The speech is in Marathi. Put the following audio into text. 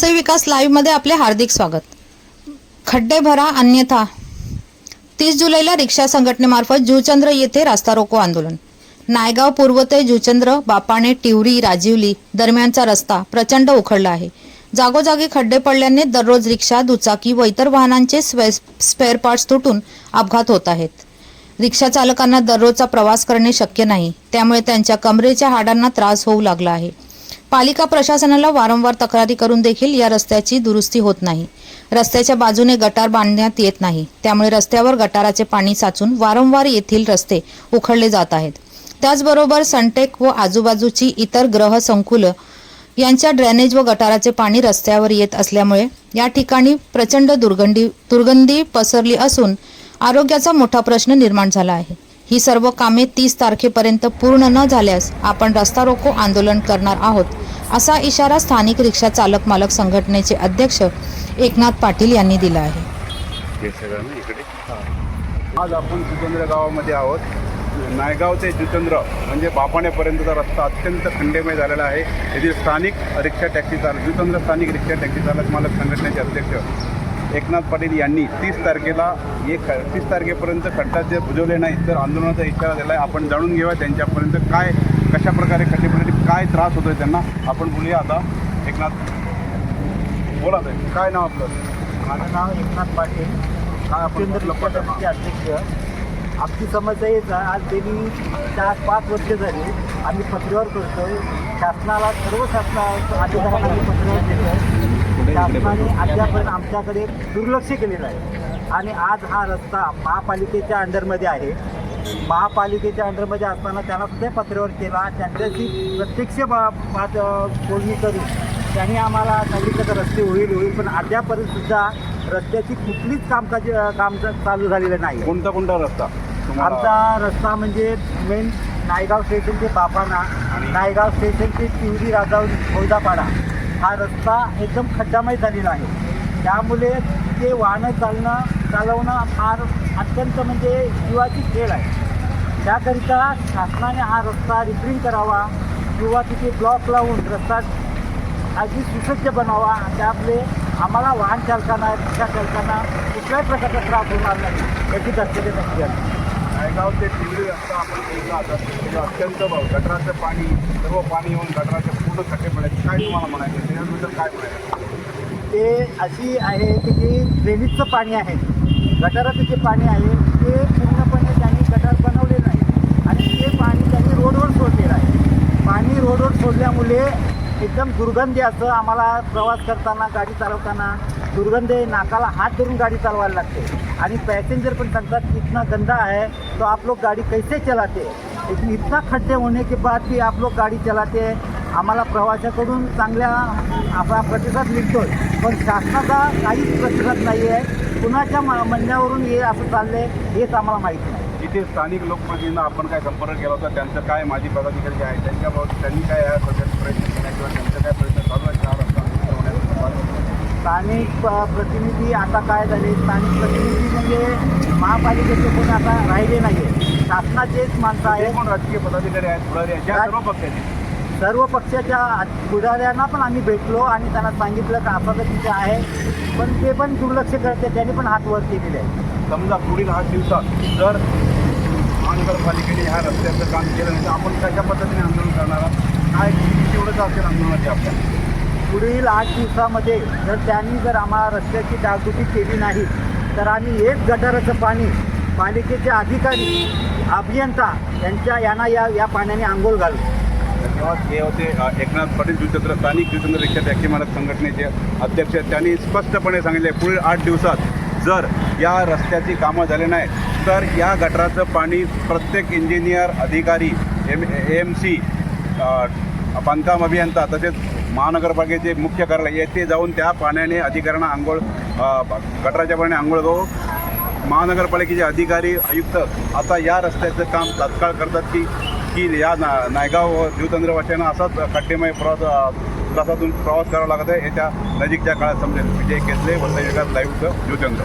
से विकास लाईव्हमध्ये आपले हार्दिक स्वागत. खड्डे भरा अन्यथा. तीस जुलैला रिक्षा संघटनेमार्फत जुचंद्र येथे रास्ता रोको आंदोलन. नायगाव पूर्व ते जुचंद्र बापाणे टिवरी राजिवली दरम्यानचा रस्ता प्रचंड उखडला आहे. जागोजागी खड्डे पडल्याने दररोज रिक्षा दुचाकी व इतर वाहनांचे स्पेअर पार्ट्स तुटून अपघात होत आहेत. रिक्षा चालकांना दररोजचा प्रवास करणे शक्य नाही. त्यामुळे त्यांच्या कमरेच्या हाडांना त्रास होऊ लागला आहे. पालिका प्रशासनाला वारंवार तक्रारी करून देखील या रस्त्याची दुरुस्ती होत नाही. रस्त्याच्या बाजूने गटार बांधण्यात येत नाही. त्यामुळे रस्त्यावर गटाराचे पाणी साचून वारंवार येथील रस्ते उखडले जात आहेत. त्याचबरोबर सनटेक व आजूबाजूची इतर ग्रह संकुल यांच्या ड्रेनेज व गटाराचे पाणी रस्त्यावर येत असल्यामुळे या ठिकाणी प्रचंड दुर्गंधी दुर्गंधी पसरली असून आरोग्याचा मोठा प्रश्न निर्माण झाला आहे. ही सर्व कामे तीस तारखेपर्यंत पूर्ण न झाल्यास आपण रस्ता रोको आंदोलन करणार आहोत असा इशारा स्थानिक रिक्षा चालक मालक संघटनेचे अध्यक्ष एकनाथ पाटील यांनी दिला आहे. आज आपण जितेंद्र गावामध्ये आहोत. नायगाव ते जितेंद्र म्हणजे बापाण्यापर्यंतचा रस्ता अत्यंत खंडेमय झालेला आहे. येथील स्थानिक रिक्षा टॅक्सी चालक जितेंद्र स्थानिक रिक्षा टॅक्सी चालक मालक संघटनेचे अध्यक्ष एकनाथ पाटील यांनी तीस तारखेला एक तीस तारखेपर्यंत खड्डा जे बुजवले नाही तर आंदोलनाचा इशारा दिला आहे आपण जाणून घेऊया त्यांच्यापर्यंत काय कशा प्रकारे काय त्रास होतोय त्यांना. आपण बोलूया आता. एकनाथ बोला ताई. काय नाव आपलं? माझं नाव एकनाथ पाटील. काय आपण अध्यक्ष. आमची समस्या हेच आहे. आज गेली चार पाच वर्ष झाली आम्ही पत्रावर करतोय. शासनाला सर्व शासना अधिकाऱ्यांना आम्ही पत्रावर देतोय शासनाने अद्यापर्यंत आमच्याकडे दुर्लक्ष केलेलं आहे. आणि आज हा रस्ता महापालिकेच्या अंडरमध्ये आहे. महापालिकेच्या अंडरमध्ये असताना त्यांना सुद्धा पत्रावर केला. त्यांच्याशी प्रत्यक्ष बोलणी करून त्यांनी आम्हाला सांगितलं तर रस्ते होईल होईल पण अद्यापर्यंत सुद्धा रस्त्याची कुठलीच कामकाज काम चालू झालेलं नाही. कोणता कोणता रस्ता? आमचा रस्ता म्हणजे मेन नायगाव स्टेशन ते बापाना नायगाव स्टेशन ते तिवरी राजाव फौजापाडा हा रस्ता एकदम खड्डामय झालेला आहे. त्यामुळे ते वाहनं चालणं चालवणं फार अत्यंत म्हणजे जीवाची खेळ आहे. त्याकरिता शासनाने हा रस्ता रिपेरिंग करावा किंवा तिथे ब्लॉक लावून रस्ता अगदी सुसज्ज बनावा. त्यामुळे आम्हाला वाहन चालकांना रिक्षा चालकांना कुठल्याही प्रकारचा त्रास होणार नाही याची दक्षता नक्की आहे. नायगाव ते तिवरी रस्ता आपण अत्यंत गटराचं पाणी सर्व पाणी येऊन गटराचे पूर्ण खड्डे पडायचे काय तुम्हाला म्हणायचं? ते अशी आहे की जे ड्रेनेजचं पाणी आहे. गटाराचं जे पाणी आहे ते पूर्णपणे त्यांनी गटार बनवले नाही आणि ते पाणी त्यांनी रोडवर सोडलेलं आहे. पाणी रोडवर सोडल्यामुळे एकदम दुर्गंधी असं आम्हाला प्रवास करताना गाडी चालवताना दुर्गंध आहे, नाकाला हात धरून गाडी चालवायला लागते. आणि पॅसेंजर पण सांगतात की इतना गंदा है तो आप लोग गाड़ी कैसे चलाते? लेकिन इतना खड्डे होने के बाद भी आप लोग गाडी चलाते. आम्हाला प्रवाशाकडून चांगल्या आपला प्रतिसाद मिळतोय. पण शासनाचा काहीच प्रतिसाद नाही आहे कुणाच्या म- म्हणण्यावरून हे असं चाललंय हेच आम्हाला माहिती नाही. इथे स्थानिक लोकप्रतिनिधींना आपण काय संपर्क केला होता त्यांचं काय माजी पदाधिकारी जे आहे त्यांच्याबाबत त्यांनी काय या प्रकारचे प्रयत्न केला किंवा त्यांचं काय प्रयत्न चालू आहे होण्याचा? स्थानिक प्रतिनिधी आता काय झाले? स्थानिक प्रतिनिधी म्हणजे महापालिकेचे कोणी आता राहिले नाही आहे शासनाचेच माणसं आहेत. कोण राजकीय पदाधिकारी आहेत पुढारी आहेत? सर्व पक्षाचे. सर्व पक्षाच्या पुढाऱ्यांना पण आम्ही भेटलो आणि त्यांना सांगितलं का असं तिथे आहे. पण ते पण दुर्लक्ष करते त्यांनी पण हात वर केलेले आहे समजा पुढील आठ दिवसात जर महानगरपालिकेने ह्या रस्त्याचं काम केलं नाही तर आपण कशा पद्धतीने आंदोलन करणार आहात? काय तेवढंच असेल आंदोलनाची आपल्या? पुढील आठ दिवसामध्ये जर त्यांनी जर आम्हाला रस्त्याची डागडुजी केली नाही तर आम्ही एक गटाराचं पाणी पालिकेचे अधिकारी अभियंता यांच्या यांना या या पाण्याने आंघोळ घालू. तेव्हा हे होते एकनाथ पाटील जुचंद्र स्थानिक जुचंद्र रिक्षा टॅक्सी मालक संघटनेचे अध्यक्ष त्यांनी स्पष्टपणे सांगितले पुढील आठ दिवसात जर या रस्त्याची कामं झाले नाही तर या गटाराचं पाणी प्रत्येक इंजिनियर अधिकारी एम एम सी बांधकाम अभियंता तसेच महानगरपालिकेचे मुख्य कार्यालय येथे जाऊन त्या पाण्याने अधिकाऱ्यांना आंघोळ गटराच्या पाण्याने आंघोळ करू महानगरपालिकेचे अधिकारी आयुक्त आता या रस्त्याचं काम तात्काळ करतात की की या ना नायगाव व जीवतंत्र असाच खड्डेमय प्रवास प्रवासातून प्रवास करावा लागत आहे. याच्या नजीकच्या काळात समजेल. विजय केसले वसई विकास लाईव्हचं जीवचंद्र